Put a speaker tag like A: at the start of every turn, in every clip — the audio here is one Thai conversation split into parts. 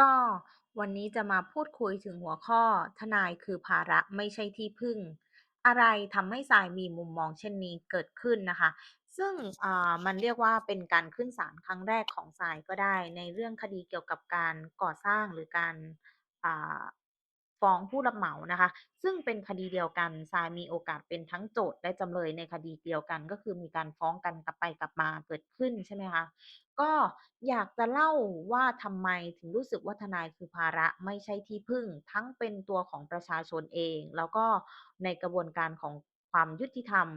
A: ก็วันนี้จะมาพูดคุยถึงหัวข้อ ทนายคือภาระไม่ใช่ที่พึ่ง อะไรทำให้ทรายมีมุมมองเช่นนี้เกิดขึ้นนะคะ ซึ่งอ่ามันเรียกว่าเป็นการขึ้นศาลครั้งแรกของทรายก็ได้ ในเรื่องคดีเกี่ยวกับการก่อสร้างหรือการอ่า ฟ้องผู้รับเหมานะคะ ซึ่งเป็นคดีเดียวกันทรายมีโอกาสเป็นทั้งโจทก์และจำเลยในคดีเดียวกัน ก็คือมีการฟ้องกันกลับไปกลับมาเกิดขึ้นใช่ไหมคะก็อยากจะเล่าว่าทำไมถึงรู้สึกว่าทนายคือภาระไม่ใช่ที่พึ่ง ทั้งเป็นตัวของประชาชนเอง แล้วก็ในกระบวนการของความยุติธรรม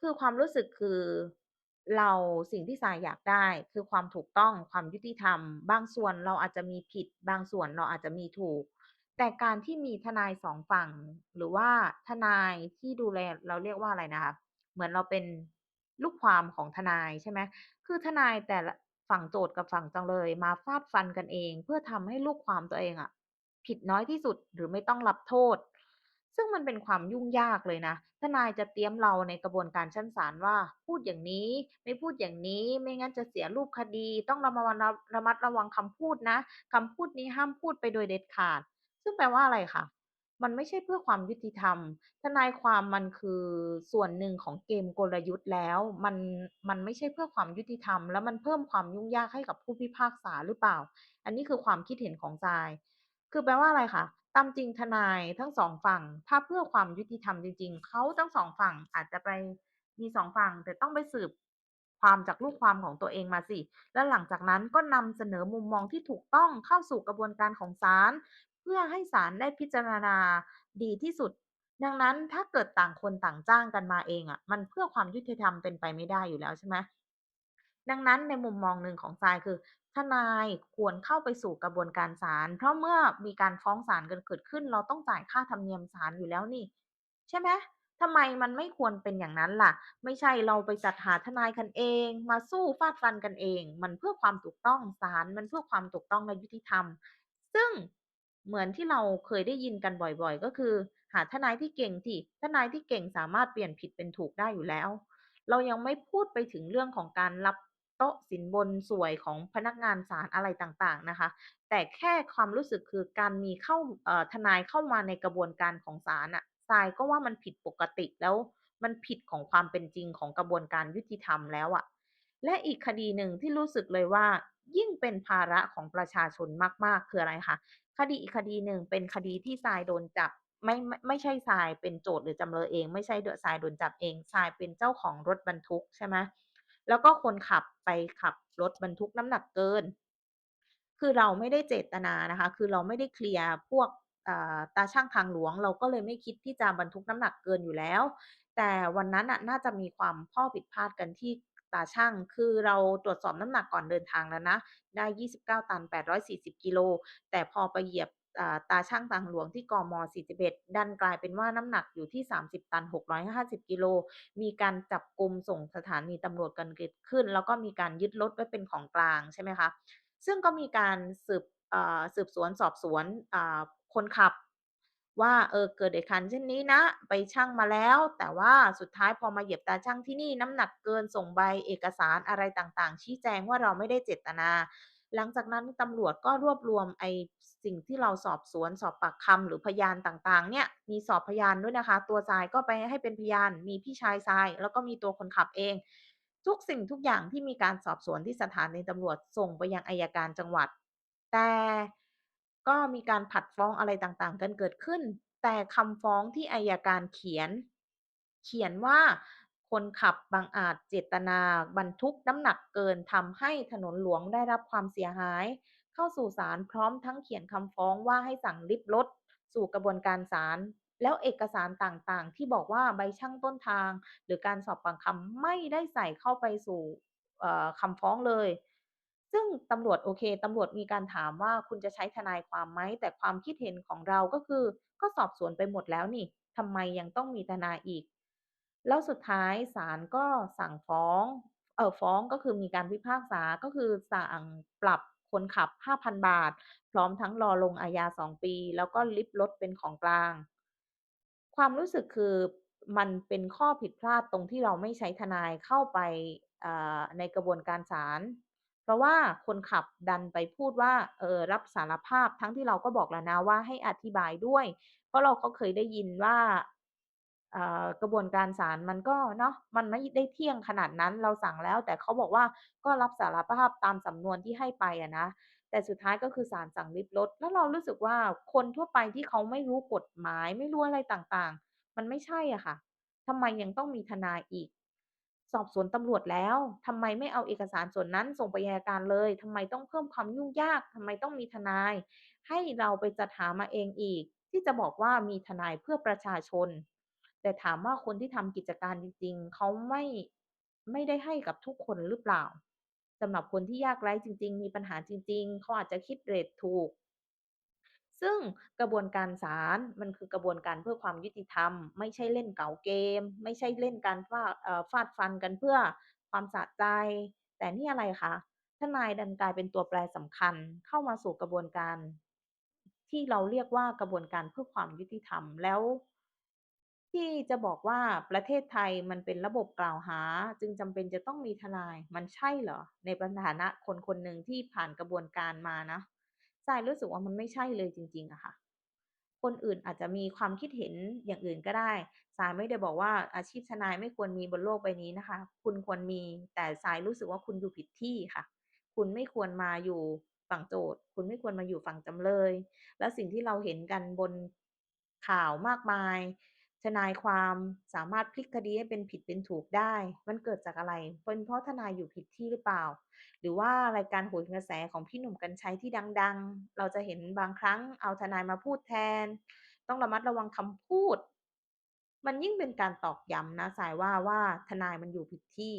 A: คือความรู้สึกคือเราสิ่งที่ทรายอยากได้คือความถูกต้องความยุติธรรม บางส่วนเราอาจจะมีผิด บางส่วนเราอาจจะมีถูก แต่การที่มีทนายสองฝั่ง หรือว่าทนายที่ดูแลเราเรียกว่าอะไรนะคะ เหมือนเราเป็นลูกความของทนายใช่ไหมคือทนายแต่ละฝั่งโจทก์กับฝั่งจำเลยมาฟาดฟันกันเอง เพื่อทำให้ลูกความตัวเองอะผิดน้อยที่สุดหรือไม่ต้องรับโทษ ซึ่งมันเป็นความยุ่งยากเลยนะ ทนายจะเตรียมเราในกระบวนการชั้นศาลว่า พูดอย่างนี้ไม่พูดอย่างนี้ไม่งั้นจะเสียรูปคดี ต้องระมาระระมัดระวังคำพูดนะคำพูดนี้ห้ามพูดไปโดยเด็ดขาด ซึ่งแปลว่าอะไรคะมันไม่ใช่เพื่อความยุติธรรม ทนายความมันคือส่วนหนึ่งของเกมกลยุทธ์แล้ว มันมันไม่ใช่เพื่อความยุติธรรม แล้วมันเพิ่มความยุ่งยากให้กับผู้พิพากษาหรือเปล่า อันนี้คือความคิดเห็นของทราย คือแปลว่าอะไรคะ ตามจริงทนายทั้งสองฝั่ง ถ้าเพื่อความยุติธรรมจริง ๆ เขาทั้งสองฝั่งอาจจะไปมีสองฝั่ง แต่ต้องไปสืบความจากลูกความของตัวเองมาสิ แล้วหลังจากนั้นก็นำเสนอมุมมองที่ถูกต้องเข้าสู่กระบวนการของศาล เพื่อให้ศาลได้พิจารณาดีที่สุด ดังนั้นถ้าเกิดต่างคนต่างจ้างกันมาเองอะมันเพื่อความยุติธรรมเป็นไปไม่ได้อยู่แล้วใช่ไหมดังนั้นในมุมมองหนึ่งของทรายคือ ทนายควรเข้าไปสู่กระบวนการศาลเพราะเมื่อมีการฟ้องศาลกันเกิดขึ้น เราต้องจ่ายค่าธรรมเนียมศาลอยู่แล้วนี่ ใช่ไหมทำไมมันไม่ควรเป็นอย่างนั้นล่ะ ไม่ใช่เราไปจัดหาทนายกันเอง มาสู้ฟาดฟันกันเอง มันเพื่อความถูกต้องศาลมันเพื่อความถูกต้องและยุติธรรม ซึ่ง เหมือนที่เราเคยได้ยินกันบ่อยๆ ก็คือ หาทนายที่เก่งสิทนายที่เก่งสามารถเปลี่ยนผิดเป็นถูกได้อยู่แล้ว เรายังไม่พูดไปถึงเรื่องของการรับโต๊ะสินบนสวยของพนักงานศาลอะไรต่างๆนะคะ แต่แค่ความรู้สึกคือการมีเข้าเอ่อทนายเข้ามาในกระบวนการของศาลน่ะทรายก็ว่ามันผิดปกติแล้วมันผิดของความเป็นจริงของกระบวนการยุติธรรมแล้วอะและอีกคดีหนึ่งที่รู้สึกเลยว่า ยิ่งเป็นภาระของประชาชนมาก ๆ คืออะไรคะคดีอีกคดีหนึ่งเป็นคดีที่ทรายโดนจับไม่ไม่ไม่ใช่ทรายเป็นโจทก์หรือจำเลยเอง ไม่ใช่เดือทรายโดนจับเองทรายเป็นเจ้าของรถบรรทุกใช่ไหมแล้วก็คนขับไปขับรถบรรทุกน้ำหนักเกิน คือเราไม่ได้เจตนานะคะ คือเราไม่ได้เคลียร์พวกตาชั่งทางหลวง เราก็เลยไม่คิดที่จะบรรทุกน้ำหนักเกินอยู่แล้ว แต่วันนั้นน่ะน่าจะมีความข้อผิดพลาดกันที่ ตาชั่งคือเราตรวจสอบน้ำหนักก่อนเดินทางแล้วนะ ได้ 29 ตัน 840 กิโล แต่พอไปเหยียบตาชั่งทางหลวงที่กม41 ดันกลายเป็นว่าน้ำหนักอยู่ที่ 30 ตัน 650 กิโล มีการจับกลุมส่งสถานีตำรวจกันเกิดขึ้น แล้วก็มีการยึดรถไว้เป็นของกลางใช่ไหมคะ ซึ่งก็มีการสืบสืบสวนสอบสวนคนขับ ว่าเออเกิดเหตุการณ์เช่นนี้นะ ไปชั่งมาแล้ว แต่ว่าสุดท้ายพอมาเหยียบตาชั่งที่นี่น้ำหนักเกินส่งใบเอกสารอะไรต่างๆ ชี้แจงว่าเราไม่ได้เจตนา หลังจากนั้นตำรวจก็รวบรวมไอ้สิ่งที่เราสอบสวนสอบปากคำหรือพยานต่างๆ เนี่ยมีสอบพยานด้วยนะคะ ตัวทรายก็ไปให้เป็นพยาน มีพี่ชายทราย แล้วก็มีตัวคนขับเอง ทุกสิ่งทุกอย่างที่มีการสอบสวนที่สถานีตำรวจส่งไปยังอัยการจังหวัด แต่ ก็มีการผัดฟ้องอะไรต่างๆ กันเกิดขึ้น แต่คำฟ้องที่อัยการเขียน เขียนว่าคนขับบังอาจเจตนาบรรทุกน้ำหนักเกินทำให้ถนนหลวงได้รับความเสียหาย เข้าสู่ศาลพร้อมทั้งเขียนคำฟ้องว่าให้สั่งริบรถสู่กระบวนการศาลแล้วเอกสารต่างๆ ที่บอกว่าใบชั่งต้นทาง หรือการสอบปากคำไม่ได้ใส่เข้าไปสู่คำฟ้องเลย ซึ่งตำรวจโอเคตำรวจมีการถามว่าคุณจะใช้ทนายความไหมแต่ความคิดเห็นของเราก็คือ ก็สอบสวนไปหมดแล้วนี่ทำไมยังต้องมีทนายอีก แล้วสุดท้ายศาลก็สั่งฟ้องเออฟ้องก็คือมีการพิพากษาก็คือสั่งปรับคนขับ 5,000 บาท พร้อมทั้งรอลงอาญา 2 ปี แล้วก็ริบรถเป็นของกลาง ความรู้สึกคือมันเป็นข้อผิดพลาดตรงที่เราไม่ใช้ทนายเข้าไปในกระบวนการศาล เพราะว่าคนขับดันไปพูดว่าเออรับสารภาพทั้งที่เราก็บอกแล้วนะว่าให้อธิบายด้วย เพราะเราก็เคยได้ยินว่าอ่ากระบวนการศาลมันก็เนาะมันไม่ได้เที่ยงขนาดนั้นเราสั่งแล้ว แต่เขาบอกว่าก็รับสารภาพตามสำนวนที่ให้ไปอะนะแต่สุดท้ายก็คือศาลสั่งริบรถแล้วเรารู้สึกว่าคนทั่วไปที่เขาไม่รู้กฎหมายไม่รู้อะไรต่างๆ มันไม่ใช่อะค่ะทำไมยังต้องมีทนายอีก สอบสวนตำรวจแล้วทำไมไม่เอาเอกสารส่วนนั้นส่งไปอัยการเลยทำไมต้องเพิ่มความยุ่งยากทำไมต้องมีทนาย ให้เราไปจัดหามาเองอีก ที่จะบอกว่ามีทนายเพื่อประชาชน แต่ถามว่าคนที่ทำกิจการจริง ๆเขาไม่ไม่ได้ให้กับทุกคนหรือเปล่าสำหรับคนที่ยากไร้จริง ๆ มีปัญหาจริง ๆเขาอาจจะคิดเรตถูก ซึ่งกระบวนการศาลมันคือกระบวนการเพื่อความยุติธรรม ไม่ใช่เล่นเก๋าเกม ไม่ใช่เล่นการฟาฟาดฟันกันเพื่อความสะใจ แต่นี่อะไรคะทนายดันกลายเป็นตัวแปรสำคัญเข้ามาสู่กระบวนการ ที่เราเรียกว่ากระบวนการเพื่อความยุติธรรมแล้ว ที่จะบอกว่าประเทศไทยมันเป็นระบบกล่าวหา จึงจำเป็นจะต้องมีทนายมันใช่เหรอในฐานะคนคนหนึ่งที่ผ่านกระบวนการมานะ ทรายรู้สึกว่ามันไม่ใช่เลยจริงๆอะค่ะ คนอื่นอาจจะมีความคิดเห็นอย่างอื่นก็ได้สายไม่ได้บอกว่าอาชีพทนายไม่ควรมีบนโลกใบนี้นะคะ คุณควรมี แต่สายรู้สึกว่าคุณอยู่ผิดที่ค่ะ คุณไม่ควรมาอยู่ฝั่งโจทย์ คุณไม่ควรมาอยู่ฝั่งจำเลย และสิ่งที่เราเห็นกันบนข่าวมากมาย ทนายความสามารถพลิกคดีให้เป็นผิดเป็นถูกได้ มันเกิดจากอะไร เป็นเพราะทนายอยู่ผิดที่หรือเปล่า หรือว่ารายการโหนกระแสของพี่หนุ่มกรรชัยที่ดัง ๆ เราจะเห็นบางครั้งเอาทนายมาพูดแทน ต้องระมัดระวังคำพูด มันยิ่งเป็นการตอกย้ำนะ สายว่าว่าทนายมันอยู่ผิดที่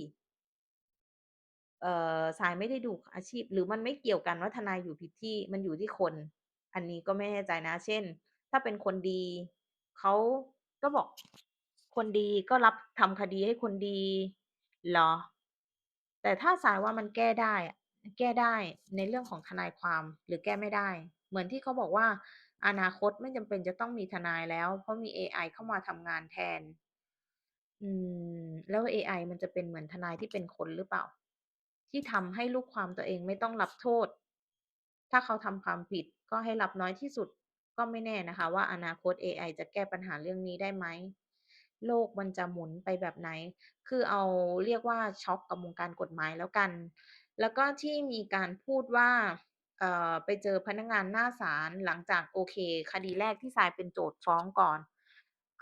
A: เอ่อสายไม่ได้ดูอาชีพ หรือมันไม่เกี่ยวกันว่าทนายอยู่ผิดที่ มันอยู่ที่คน อันนี้ก็ไม่แน่ใจนะ เช่น ถ้าเป็นคนดีเขา ก็บอก คนดีก็รับทำคดีให้คนดีเหรอ แต่ถ้าสายว่ามันแก้ได้อะแก้ได้ในเรื่องของทนายความหรือแก้ไม่ได้ เหมือนที่เขาบอกว่า อนาคตไม่จำเป็นจะต้องมีทนายแล้ว เพราะมีเอไอเข้ามาทำงานแทน อืม แล้วเอไอมันจะเป็นเหมือนทนายที่เป็นคนหรือเปล่า ที่ทำให้ลูกความตัวเองไม่ต้องรับโทษ ถ้าเขาทำความผิดก็ให้รับน้อยที่สุด ก็ไม่แน่นะคะ ว่าอนาคตเอไอจะแก้ปัญหาเรื่องนี้ได้ไหม โลกมันจะหมุนไปแบบไหน คือเอาเรียกว่าช็อกกับวงการกฎหมายแล้วกัน แล้วก็ที่มีการพูดว่าเออไปเจอพนักงานหน้าศาลหลังจากโอเค คดีแรกที่ทรายเป็นโจทก์ฟ้องก่อน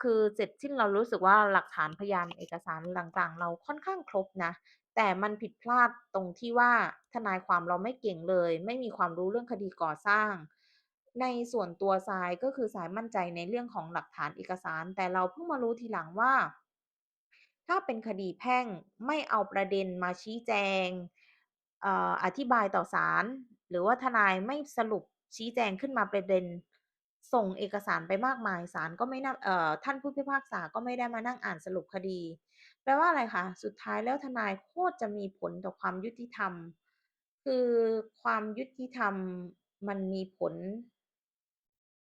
A: คือเสร็จสิ้นเรารู้สึกว่าหลักฐานพยานเอกสารต่างๆ เราค่อนข้างครบนะ แต่มันผิดพลาดตรงที่ว่าทนายความเราไม่เก่งเลย ไม่มีความรู้เรื่องคดีก่อสร้าง ในส่วนตัวทรายก็คือทรายมั่นใจในเรื่องของหลักฐานเอกสาร แต่เราเพิ่งมารู้ทีหลังว่า ถ้าเป็นคดีแพ่งไม่เอาประเด็นมาชี้แจงออธิบายต่อศาลหรือว่าทนายไม่สรุปชี้แจงขึ้นมาประเด็น ส่งเอกสารไปมากมายศาลก็ไม่น่าเอ่อท่านผู้พิพากษาก็ไม่ได้มานั่งอ่านสรุปคดี แปลว่าอะไรคะสุดท้ายแล้วทนายโคตรจะมีผลต่อความยุติธรรม คือความยุติธรรมมันมีผล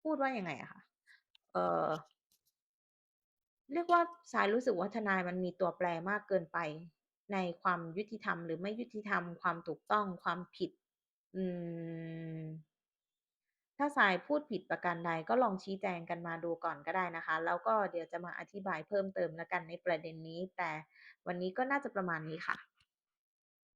A: พูดว่ายังไงอะคะเออเรียกว่าทรายรู้สึกว่าทนายมันมีตัวแปรมากเกินไป ในความยุติธรรมหรือไม่ยุติธรรมความถูกต้องความผิด อืม ถ้าทรายพูดผิดประการใดก็ลองชี้แจงกันมาดูก่อนก็ได้นะคะ แล้วก็เดี๋ยวจะมาอธิบายเพิ่มเติมแล้วกันในประเด็นนี้ แต่วันนี้ก็น่าจะประมาณนี้ค่ะ